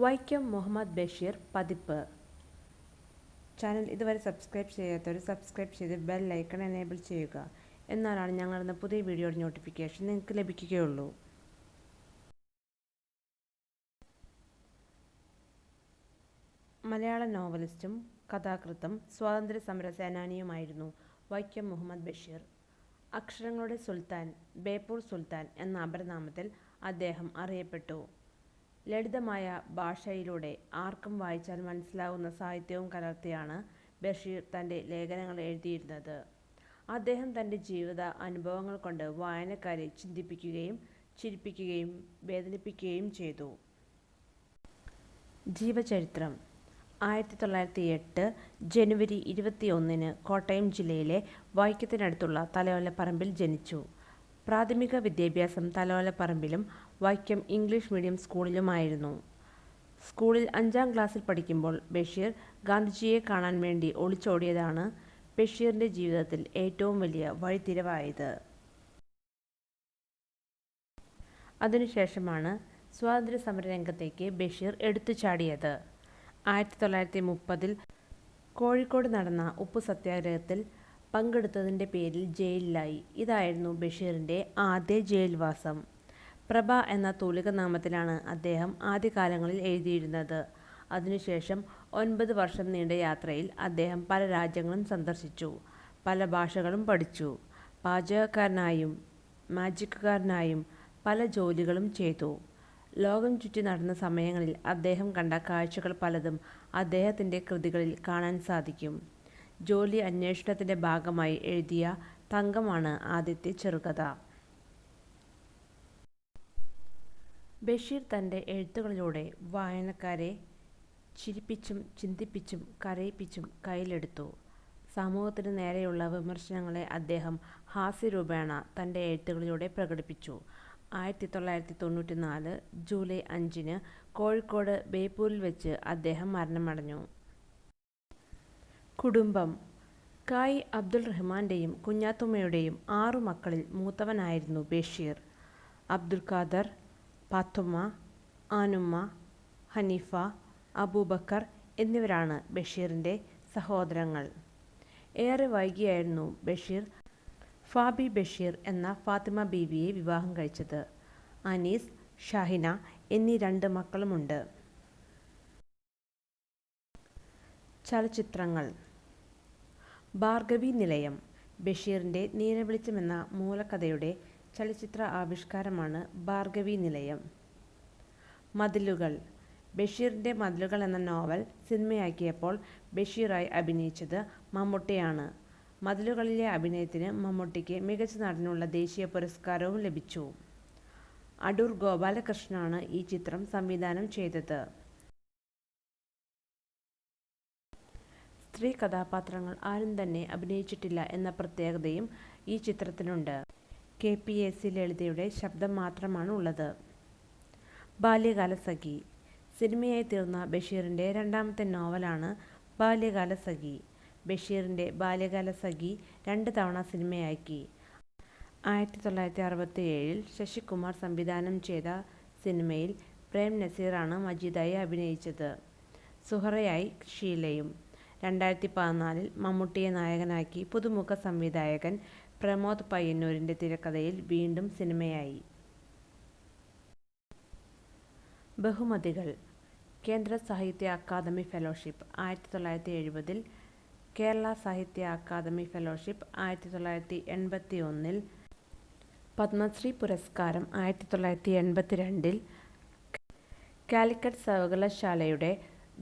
വൈക്കം മുഹമ്മദ് ബഷീർ പതിപ്പ്. ചാനൽ ഇതുവരെ സബ്സ്ക്രൈബ് ചെയ്യാത്തവർ സബ്സ്ക്രൈബ് ചെയ്ത് ബെൽ ഐക്കൺ എനേബിൾ ചെയ്യുക. എന്നാലാണ് ഞങ്ങളുടെ പുതിയ വീഡിയോയുടെ നോട്ടിഫിക്കേഷൻ നിങ്ങൾക്ക് ലഭിക്കുകയുള്ളൂ. മലയാള നോവലിസ്റ്റും കഥാകൃത്തും സ്വാതന്ത്ര്യ സമര സേനാനിയുമായിരുന്നു വൈക്കം മുഹമ്മദ് ബഷീർ. അക്ഷരങ്ങളുടെ സുൽത്താൻ ബേപ്പൂർ സുൽത്താൻ എന്ന അപരനാമത്തിൽ അദ്ദേഹം അറിയപ്പെട്ടു. ലളിതമായ ഭാഷയിലൂടെ ആർക്കും വായിച്ചാൽ മനസ്സിലാവുന്ന സാഹിത്യവും കലർത്തിയാണ് ബഷീർ തന്റെ ലേഖനങ്ങൾ എഴുതിയിരുന്നത്. അദ്ദേഹം തന്റെ ജീവിത അനുഭവങ്ങൾ കൊണ്ട് വായനക്കാരെ ചിന്തിപ്പിക്കുകയും ചിരിപ്പിക്കുകയും വേദനിപ്പിക്കുകയും ചെയ്തു. ജീവചരിത്രം. ആയിരത്തി തൊള്ളായിരത്തി എട്ട് ജനുവരി ഇരുപത്തി ഒന്നിന് കോട്ടയം ജില്ലയിലെ വൈക്കത്തിനടുത്തുള്ള തലയോലപ്പറമ്പിൽ ജനിച്ചു. പ്രാഥമിക വിദ്യാഭ്യാസം തലയോലപ്പറമ്പിലും വൈക്കം ഇംഗ്ലീഷ് മീഡിയം സ്കൂളിലുമായിരുന്നു. സ്കൂളിൽ അഞ്ചാം ക്ലാസ്സിൽ പഠിക്കുമ്പോൾ ബഷീർ ഗാന്ധിജിയെ കാണാൻ വേണ്ടി ഒളിച്ചോടിയതാണ് ബഷീറിന്റെ ജീവിതത്തിൽ ഏറ്റവും വലിയ വഴിത്തിരിവായത്. അതിനുശേഷമാണ് സ്വാതന്ത്ര്യ സമര രംഗത്തേക്ക് ബഷീർ എടുത്തു ചാടിയത്. ആയിരത്തി തൊള്ളായിരത്തി മുപ്പതിൽ കോഴിക്കോട് നടന്ന ഉപ്പു സത്യാഗ്രഹത്തിൽ പങ്കെടുത്തതിന്റെ പേരിൽ ജയിലിലായി. ഇതായിരുന്നു ബഷീറിന്റെ ആദ്യ ജയിൽവാസം. പ്രഭ എന്ന തൂലിക നാമത്തിലാണ് അദ്ദേഹം ആദ്യകാലങ്ങളിൽ എഴുതിയിരുന്നത്. അതിനുശേഷം ഒൻപത് വർഷം നീണ്ട യാത്രയിൽ അദ്ദേഹം പല രാജ്യങ്ങളും സന്ദർശിച്ചു പല ഭാഷകളും പഠിച്ചു പാചകക്കാരനായും മാജിക്കുകാരനായും പല ജോലികളും ചെയ്തു. ലോകം ചുറ്റി നടന്ന സമയങ്ങളിൽ അദ്ദേഹം കണ്ട കാഴ്ചകൾ പലതും അദ്ദേഹത്തിന്റെ കൃതികളിൽ കാണാൻ സാധിക്കും. ജോലി അന്വേഷണത്തിന്റെ ഭാഗമായി എഴുതിയ തങ്കമാണ് ആദ്യത്തെ ചെറുകഥ. ബഷീർ തന്റെ എഴുത്തുകളിലൂടെ വായനക്കാരെ ചിരിപ്പിച്ചും ചിന്തിപ്പിച്ചും കരയിപ്പിച്ചും കയ്യിലെടുത്തു. സമൂഹത്തിന് നേരെയുള്ള വിമർശനങ്ങളെ അദ്ദേഹം ഹാസ്യരൂപേണ തന്റെ എഴുത്തുകളിലൂടെ പ്രകടിപ്പിച്ചു. ആയിരത്തി തൊള്ളായിരത്തി തൊണ്ണൂറ്റി നാല് ജൂലൈ അഞ്ചിന് കോഴിക്കോട് ബേപ്പൂരിൽ വെച്ച് അദ്ദേഹം മരണമടഞ്ഞു. കുടുംബം. കായി അബ്ദുൾ റഹ്മാന്റെയും കുഞ്ഞാത്തുമ്മയുടെയും ആറു മക്കളിൽ മൂത്തവനായിരുന്നു ബഷീർ. അബ്ദുൽ ഖാദർ പാത്തുമ്മ ആനുമ്മ ഹനീഫ അബൂബക്കർ എന്നിവരാണ് ബഷീറിന്റെ സഹോദരങ്ങൾ. ഏറെ വൈകിയായിരുന്നു ബഷീർ ഫാബി ബഷീർ എന്ന ഫാത്തിമ ബീവിയെ വിവാഹം കഴിച്ചത്. അനീസ് ഷാഹിന എന്നീ രണ്ട് മക്കളുമുണ്ട്. ചലച്ചിത്രങ്ങൾ. ഭാർഗവി നിലയം ബഷീറിന്റെ നീരവിളിച്ചമെന്ന മൂലകഥയുടെ ചലച്ചിത്ര ആവിഷ്കാരമാണ് ഭാർഗവി നിലയം. മതിലുകൾ. ബഷീറിന്റെ മതിലുകൾ എന്ന നോവൽ സിനിമയാക്കിയപ്പോൾ ബഷീറായി അഭിനയിച്ചത് മമ്മൂട്ടിയാണ്. മതിലുകളിലെ അഭിനയത്തിന് മമ്മൂട്ടിക്ക് മികച്ച നടനുള്ള ദേശീയ പുരസ്കാരവും ലഭിച്ചു. അടൂർ ഗോപാലകൃഷ്ണനാണ് ഈ ചിത്രം സംവിധാനം ചെയ്തത്. സ്ത്രീ കഥാപാത്രങ്ങൾ ആരും തന്നെ അഭിനയിച്ചിട്ടില്ല എന്ന പ്രത്യേകതയും ഈ ചിത്രത്തിനുണ്ട്. കെ പി എ സി ലളിതയുടെ ശബ്ദം മാത്രമാണ് ഉള്ളത് ബാല്യകാലസഖി. സിനിമയായി തീർന്ന ബഷീറിന്റെ രണ്ടാമത്തെ നോവലാണ് ബാല്യകാലസഖി. ബഷീറിന്റെ ബാല്യകാലസഖി രണ്ട് തവണ സിനിമയാക്കി. ആയിരത്തി തൊള്ളായിരത്തി അറുപത്തി ഏഴിൽ ശശികുമാർ സംവിധാനം ചെയ്ത സിനിമയിൽ പ്രേം നസീറാണ് മജീദായി അഭിനയിച്ചത്. സുഹറയായി ഷീലയും. രണ്ടായിരത്തി പതിനാലിൽ മമ്മൂട്ടിയെ നായകനാക്കി പുതുമുഖ സംവിധായകൻ പ്രമോദ് പയ്യന്നൂരിന്റെ തിരക്കഥയിൽ വീണ്ടും സിനിമയായി. ബഹുമതികൾ കേന്ദ്ര സാഹിത്യ അക്കാദമി ഫെലോഷിപ്പ് ആയിരത്തി തൊള്ളായിരത്തി എഴുപതിൽ കേരള സാഹിത്യ അക്കാദമി ഫെലോഷിപ്പ് ആയിരത്തി തൊള്ളായിരത്തി എൺപത്തി ഒന്നിൽ പത്മശ്രീ പുരസ്കാരം ആയിരത്തി തൊള്ളായിരത്തി എൺപത്തി രണ്ടിൽ കാലിക്കറ്റ് സർവകലാശാലയുടെ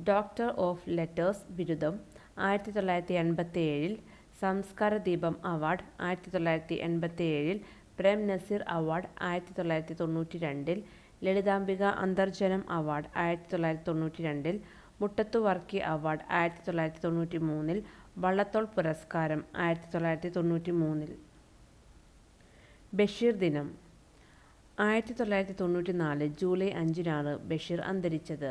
ഡോക്ടർ ഓഫ് ലെറ്റേഴ്സ് ബിരുദം ആയിരത്തി തൊള്ളായിരത്തി എൺപത്തി ഏഴിൽ സംസ്കാര ദീപം അവാർഡ് ആയിരത്തി തൊള്ളായിരത്തി എൺപത്തി ഏഴിൽ പ്രേം നസീർ അവാർഡ് ആയിരത്തി തൊള്ളായിരത്തി തൊണ്ണൂറ്റി രണ്ടിൽ ലളിതാംബിക അന്തർജനം അവാർഡ് ആയിരത്തി തൊള്ളായിരത്തി തൊണ്ണൂറ്റി രണ്ടിൽ മുട്ടത്തു വർക്കി അവാർഡ് ആയിരത്തി തൊള്ളായിരത്തി തൊണ്ണൂറ്റി മൂന്നിൽ വള്ളത്തോൾ പുരസ്കാരം ആയിരത്തി തൊള്ളായിരത്തി തൊണ്ണൂറ്റി മൂന്നിൽ ബഷീർ ദിനം. ആയിരത്തി തൊള്ളായിരത്തി തൊണ്ണൂറ്റി നാല് ജൂലൈ അഞ്ചിനാണ് ബഷീർ അന്തരിച്ചത്.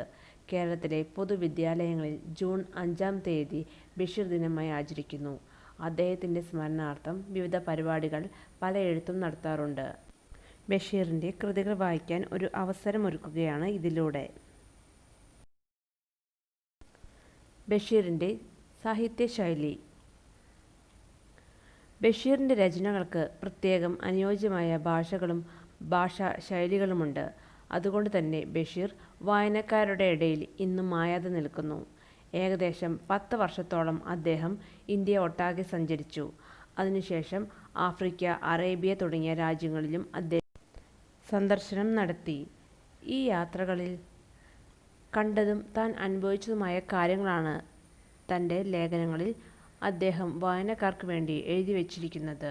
കേരളത്തിലെ പൊതുവിദ്യാലയങ്ങളിൽ ജൂൺ അഞ്ചാം തീയതി ബഷീർ ദിനമായി ആചരിക്കുന്നു. അദ്ദേഹത്തിന്റെ സ്മരണാർത്ഥം വിവിധ പരിപാടികൾ പല പലയിടത്തും നടത്താറുണ്ട് ബഷീറിന്റെ കൃതികൾ വായിക്കാൻ ഒരു അവസരമൊരുക്കുകയാണ് ഇതിലൂടെ ബഷീറിന്റെ സാഹിത്യശൈലി ബഷീറിന്റെ രചനകൾക്ക് പ്രത്യേകം അനുയോജ്യമായ ഭാഷകളും ഭാഷാ ശൈലികളുമുണ്ട്. അതുകൊണ്ട് തന്നെ ബഷീർ വായനക്കാരുടെ ഇടയിൽ ഇന്നും മായാതെ നിൽക്കുന്നു. ഏകദേശം പത്ത് വർഷത്തോളം അദ്ദേഹം ഇന്ത്യ ഒട്ടാകെ സഞ്ചരിച്ചു. അതിനുശേഷം ആഫ്രിക്ക, അറേബ്യ തുടങ്ങിയ രാജ്യങ്ങളിലും അദ്ദേഹം സന്ദർശനം നടത്തി. ഈ യാത്രകളിൽ കണ്ടതും താൻ അനുഭവിച്ചതുമായ കാര്യങ്ങളാണ് തന്റെ ലേഖനങ്ങളിൽ അദ്ദേഹം വായനക്കാർക്ക് വേണ്ടി എഴുതി വച്ചിരിക്കുന്നത്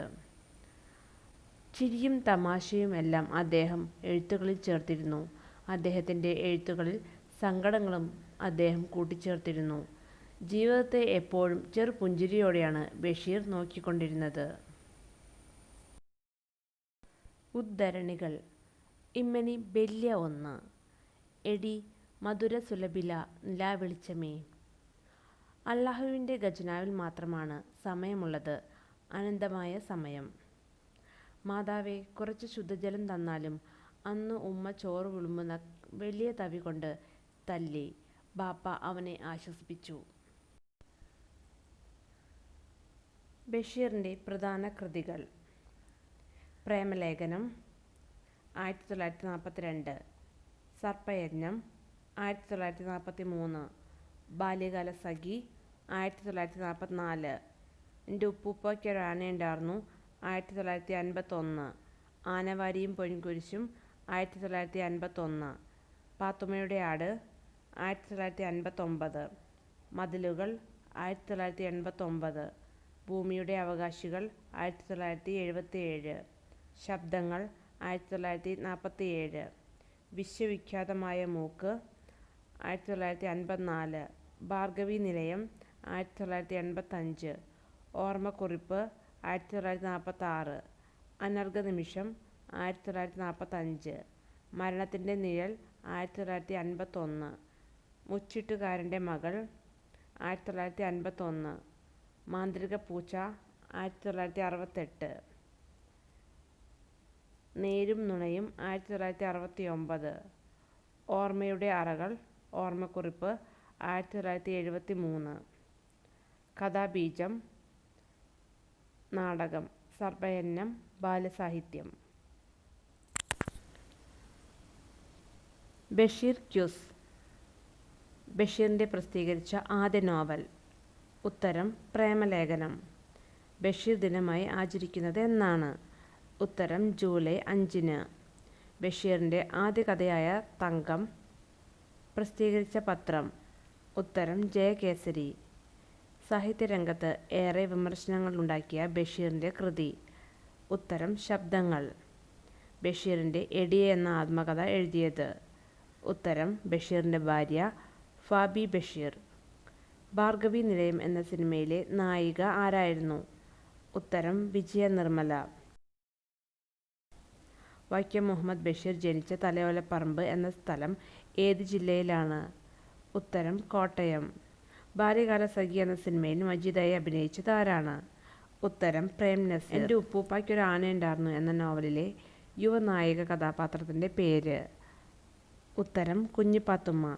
ചിരിയും തമാശയും എല്ലാം അദ്ദേഹം എഴുത്തുകളിൽ ചേർത്തിരുന്നു. അദ്ദേഹത്തിന്റെ എഴുത്തുകളിൽ സങ്കടങ്ങളും അദ്ദേഹം കൂട്ടിച്ചേർത്തിരുന്നു. ജീവിതത്തെ എപ്പോഴും ചെറുപുഞ്ചിരിയോടെയാണ് ബഷീർ നോക്കിക്കൊണ്ടിരുന്നത്. ഉദ്ധരണികൾ ഇമ്മനി ബല്യ ഒന്ന് എടി മധുര സുലഭില നിലാ നിലാവെളിച്ചമേ അള്ളാഹുവിന്റെ ഖജനാവിൽ മാത്രമാണ് സമയമുള്ളത് അനന്തമായ സമയം. മാതാവെ കുറച്ച് ശുദ്ധജലം തന്നാലും അന്ന് ഉമ്മ ചോറ് വിളുമ്പുന്ന വലിയ തവി കൊണ്ട് തല്ലി ബാപ്പ അവനെ ആശ്വസിപ്പിച്ചു. ബഷീറിന്റെ പ്രധാന കൃതികൾ. പ്രേമലേഖനം ആയിരത്തി തൊള്ളായിരത്തി നാൽപ്പത്തിരണ്ട് സർപ്പയജ്ഞം ആയിരത്തി തൊള്ളായിരത്തി നാൽപ്പത്തി മൂന്ന് ബാല്യകാല സഖി ആയിരത്തി തൊള്ളായിരത്തി നാൽപ്പത്തിനാല് എന്റെ ഉപ്പൂപ്പായ്ക്കൊരാനയുണ്ടാർന്നു ആയിരത്തി തൊള്ളായിരത്തി അൻപത്തൊന്ന് ആനവാരിയും പൊൻകുരിശും ആയിരത്തി തൊള്ളായിരത്തി അൻപത്തൊന്ന് പാത്തുമ്മയുടെ ആട് ആയിരത്തി തൊള്ളായിരത്തി അൻപത്തൊമ്പത് മതിലുകൾ ആയിരത്തി തൊള്ളായിരത്തി എൺപത്തൊമ്പത് ഭൂമിയുടെ അവകാശികൾ ആയിരത്തി തൊള്ളായിരത്തി എഴുപത്തിയേഴ് ശബ്ദങ്ങൾ ആയിരത്തി തൊള്ളായിരത്തി നാൽപ്പത്തിയേഴ് വിശ്വവിഖ്യാതമായ മൂക്ക് ആയിരത്തി തൊള്ളായിരത്തി അൻപത്തിനാല് ഭാർഗവി നിലയം ആയിരത്തി തൊള്ളായിരത്തി എൺപത്തഞ്ച് ഓർമ്മക്കുറിപ്പ് ആയിരത്തി തൊള്ളായിരത്തി നാൽപ്പത്താറ് അനർഘനിമിഷം ആയിരത്തി തൊള്ളായിരത്തി നാൽപ്പത്തഞ്ച് മരണത്തിന്റെ നിഴൽ ആയിരത്തി തൊള്ളായിരത്തി അൻപത്തൊന്ന് മുച്ചിട്ടുകാരന്റെ മകൾ ആയിരത്തി തൊള്ളായിരത്തി അൻപത്തൊന്ന് മാന്ത്രികപ്പൂച്ച ആയിരത്തി തൊള്ളായിരത്തി അറുപത്തെട്ട് നേരും നുണയും ആയിരത്തി തൊള്ളായിരത്തി അറുപത്തി ഒമ്പത് ഓർമ്മയുടെ അറകൾ ഓർമ്മക്കുറിപ്പ് ആയിരത്തി തൊള്ളായിരത്തി എഴുപത്തി മൂന്ന് കഥാബീജം നാടകം സർവയന്നം ബാലസാഹിത്യം. ബഷീർ ക്യൂസ്. ബഷീറിന്റെ പ്രസിദ്ധീകരിച്ച ആദ്യ നോവൽ. ഉത്തരം പ്രേമലേഖനം. ബഷീർ ദിനമായി ആചരിക്കുന്നത് എന്നാണ്. ഉത്തരം ജൂലൈ അഞ്ചിന്. ബഷീറിന്റെ ആദ്യ കഥയായ തങ്കം പ്രസിദ്ധീകരിച്ച പത്രം. ഉത്തരം ജയകേസരി. സാഹിത്യരംഗത്ത് ഏറെ വിമർശനങ്ങളുണ്ടാക്കിയ ബഷീറിന്റെ കൃതി. ഉത്തരം ശബ്ദങ്ങൾ. ബഷീറിന്റെ എടിയ എന്ന ആത്മകഥ എഴുതിയത്. ഉത്തരം ബഷീറിന്റെ ഭാര്യ ഫാബി ബഷീർ ഭാർഗവി നിലയം എന്ന സിനിമയിലെ നായിക ആരായിരുന്നു? ഉത്തരം വിജയ നിർമ്മല. വൈക്കം മുഹമ്മദ് ബഷീർ ജനിച്ച തലയോലപ്പറമ്പ് എന്ന സ്ഥലം ഏത് ജില്ലയിലാണ്? ഉത്തരം കോട്ടയം. ബാല്യകാല സഖി എന്ന സിനിമയിൽ മജീദായി അഭിനയിച്ചത് ആരാണ്? ഉത്തരം പ്രേം നസീർ. എന്റെ ഉപ്പൂപ്പായ്ക്കൊരു ആനയുണ്ടായിരുന്നു എന്ന നോവലിലെ യുവനായക കഥാപാത്രത്തിന്റെ പേര്. ഉത്തരം കുഞ്ഞിപ്പാത്തുമ്മ.